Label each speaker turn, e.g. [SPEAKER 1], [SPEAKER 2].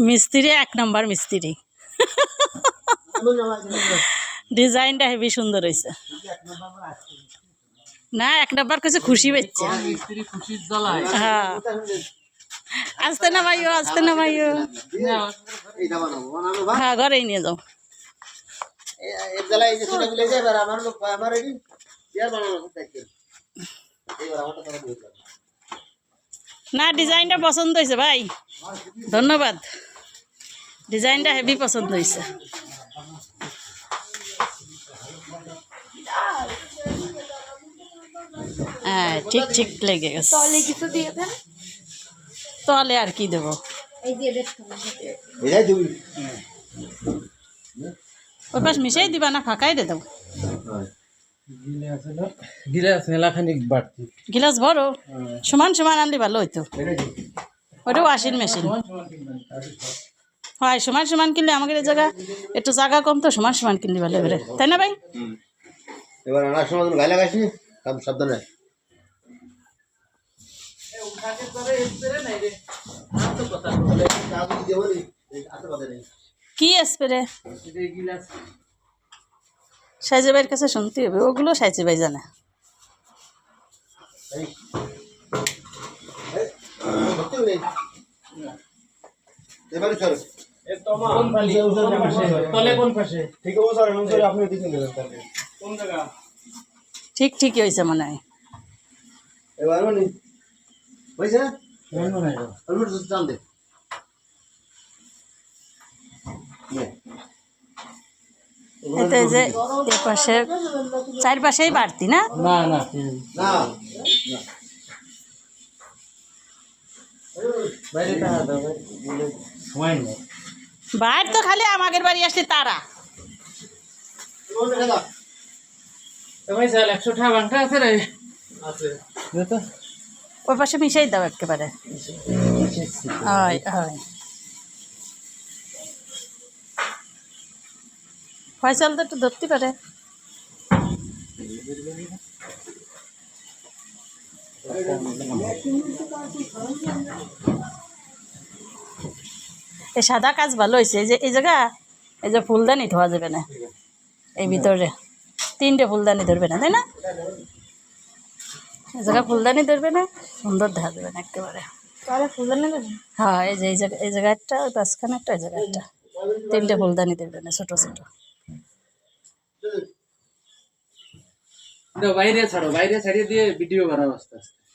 [SPEAKER 1] মিস্ত্রি এক নম্বর মিস্ত্রি। ডিজাইনটা হেভি সুন্দর হয়েছে। না এক নম্বর কিছু খুশি পেচ্ছে হ্যাঁ। আসতে না ভাইও আসতে না ভাইও। হ্যাঁ ঘরেই নিয়ে যাও।
[SPEAKER 2] আমার আমার
[SPEAKER 1] না ডিজাইনটা পছন্দ হয়েছে ভাই। ধন্যবাদ। ডিজাইনটা হেভি পছন্দ হয়েছে। হ্যাঁ ঠিক ঠিক লেগে গেছে।
[SPEAKER 3] তলে কিছু দিয়ে দেন।
[SPEAKER 1] তলে আর কি দেবো? ওই পাশ মিশাই দিবা না ফাঁকাই দে দেবো?
[SPEAKER 4] গিলাস মেলাখানিক বাড়তি।
[SPEAKER 1] গিলাস বড়? সমান সমান আনলি ভালো হইতো।
[SPEAKER 2] এটাই তুমি
[SPEAKER 1] ওটা ওয়াশিং মেশিন হয় সমান সমান কিনলে আমাদের এই জায়গা একটু জায়গা কম তো সমান সমান কিনলে ভালো এবারে তাই না ভাই?
[SPEAKER 2] এবার আনার সময় গায়ে লাগাইছি কাম সাবধানে।
[SPEAKER 1] কি স্প্রে
[SPEAKER 4] গিলাস।
[SPEAKER 1] সাইজে ভাইয়ের কাছে শুনতে হবে ওগুলো সাইজে ভাই জানে
[SPEAKER 2] এবারে চল
[SPEAKER 4] কোন পালি তলে কোন পাশে
[SPEAKER 2] ঠিক
[SPEAKER 1] ঠিকই হয়েছে মনে হয়
[SPEAKER 2] এবার মানে হয়েছে না
[SPEAKER 4] মনে
[SPEAKER 2] দে।
[SPEAKER 1] এতে যে এ পাশে চারপাশেই বাড়তি না?
[SPEAKER 4] না না বাইরে
[SPEAKER 1] তো খালি আমাদের বাড়ি আসলে তারা। ওই পাশে মিশাই দাও একেবারে। হয় হয়। ফয়সাল তো একটু ধরতে পারে। এই সাদা কাজ ভালো হয়েছে। এই যে এই জায়গা এই যে ফুলদানি ধোয়া যাবে না। এই ভিতরে। তিনটে ফুলদানি ধরবে না তাই না? এই জায়গা ফুলদানি ধরবে না সুন্দর দেখা যাবে না একেবারে। হ্যাঁ এই যে এই জায়গা এই জায়গাটা ওই পাঁচখানে একটা এই জায়গাটা। তিনটে ফুলদানি ধরবে না ছোটো ছোটো।
[SPEAKER 4] বাইরে ছাড়ো বাইরে ছাড়িয়ে দিয়ে ভিডিও বানাও আস্তে আস্তে।